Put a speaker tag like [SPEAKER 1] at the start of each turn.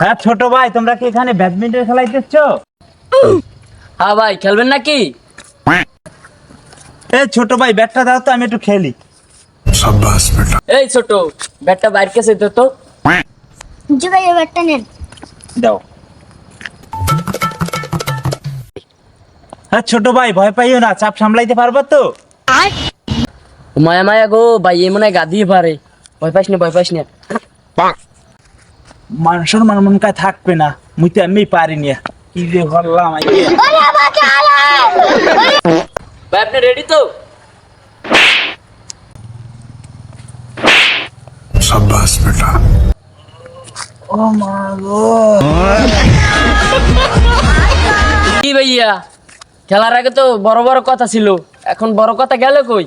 [SPEAKER 1] হ্যাঁ ছোট ভাই তোমরা কি এখানে ব্যাডমিন্টন খেলাইতেছ
[SPEAKER 2] হ্যাঁ ভাই খেলবেন নাকি?
[SPEAKER 1] এ ছোট ভাই ব্যাটটা দাও তো আমি একটু খেলি।
[SPEAKER 3] সাব্বাস বেটা
[SPEAKER 2] এই ছোট ব্যাটটা বাইরে কাছে দে তো।
[SPEAKER 4] জি ভাই ব্যাটটা নেন।
[SPEAKER 1] দাও। হ্যাঁ ছোট ভাই ভয় পাইও না চাপ সামলাইতে পারব তো?
[SPEAKER 2] মায়া মায়া গো ভাই এ মনে গাদি পারে। ভয় পাইস না ভয় পাইস না।
[SPEAKER 1] মানুষের মান মন কায় থাকবে না। মুই তো আমি পারি না। কি যে করলাম
[SPEAKER 2] ভাই আপনি রেডি তো?
[SPEAKER 3] সাব্বাস বেটা।
[SPEAKER 1] ও মা গো।
[SPEAKER 2] কি ভাইয়া? খেলার আগে তো বড় বড় কথা ছিল। এখন বড় কথা গেল কই?